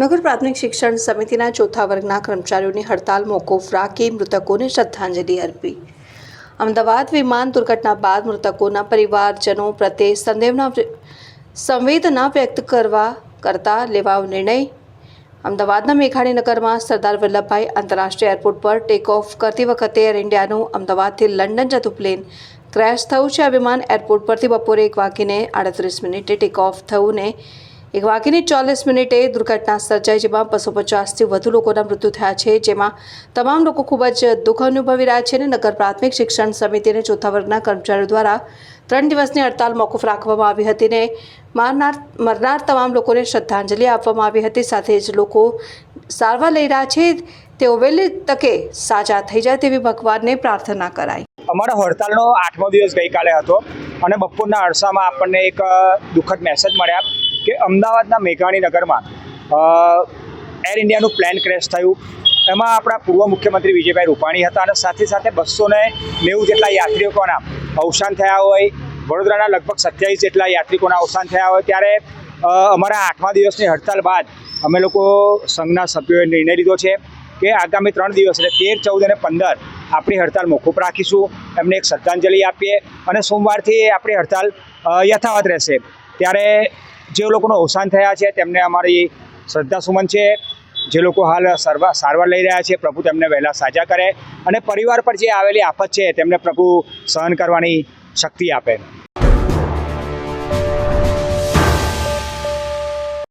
નગર પ્રાથમિક શિક્ષણ સમિતિના ચોથા વર્ગના કર્મચારીઓની હડતાલ મોકૂફ રાખી મૃતકોને શ્રદ્ધાંજલિ અર્પી. અમદાવાદ વિમાન દુર્ઘટના બાદ મૃતકોના પરિવારજનો પ્રત્યે સંદેવના સંવેદના વ્યક્ત કરવા, કરતા લેવાયો નિર્ણય. અમદાવાદના મેઘાણીનગરમાં સરદાર વલ્લભભાઈ આંતરરાષ્ટ્રીય એરપોર્ટ પર ટેક ઓફ કરતી વખતે એર ઇન્ડિયાનું અમદાવાદથી લંડન જતું પ્લેન ક્રેશ થયું છે. આ વિમાન એરપોર્ટ પરથી બપોરે એક વાગીને આડત્રીસ મિનિટે ટેક ઓફ થયું ને એક વાગીને ચાલીસ મિનિટે દુર્ઘટના સર્જાઈ જેમાં બસો પચાસથી વધુ લોકોના મૃત્યુ થયા છે, જેમાં તમામ લોકો ખૂબ જ દુઃખ અનુભવી રહ્યા છે અને નગર પ્રાથમિક શિક્ષણ સમિતિને ચોથા વર્ગના કર્મચારીઓ દ્વારા ત્રણ દિવસની હડતાલ મોકૂફ રાખવામાં આવી હતી ને મારનાર, મરનાર તમામ લોકોને શ્રદ્ધાંજલિ આપવામાં આવી હતી. સાથે જ લોકો સારવાર લઈ રહ્યા છે, તેઓ વહેલી તકે સાજા થઈ જાય તેવી ભગવાનને પ્રાર્થના કરાઈ. અમારો હડતાલનો આઠમો દિવસ ગઈકાલે હતો. અને બપોરના અરસામાં આપણને એક દુઃખદ મેસેજ મળ્યા કે અમદાવાદના મેઘાણી નગરમાં એર ઇન્ડિયાનું પ્લેન ક્રેશ થયું. એમાં આપણા પૂર્વ મુખ્યમંત્રી વિજયભાઈ રૂપાણી હતા અને સાથે સાથે બસો ને નેવું જેટલા યાત્રિકોના અવસાન થયા હોય, વડોદરાના લગભગ સત્યાવીસ જેટલા યાત્રિકોના અવસાન થયા હોય, ત્યારે અમારા આઠમા દિવસની હડતાલ બાદ અમે લોકો સંઘના સભ્યોએ નિર્ણય લીધો છે કે આગામી ત્રણ દિવસ એટલે તેર, ચૌદ અને પંદર આપણી હડતાલ મોકૂફ રાખીશું. એમને એક શ્રદ્ધાંજલિ આપીએ અને સોમવારથી આપણી હડતાલ યથાવત રહેશે. ત્યારે જે લોકોનું અવસાન થયા છે, તેમને અમારી શ્રદ્ધાસુમન છે. જે લોકો હાલ સારવાર સારવાર લઈ રહ્યા છે, પ્રભુ તેમને વહેલા સાજા કરે અને પરિવાર પર જે આવેલી આફત છે, તેમને પ્રભુ સહન કરવાની શક્તિ આપે.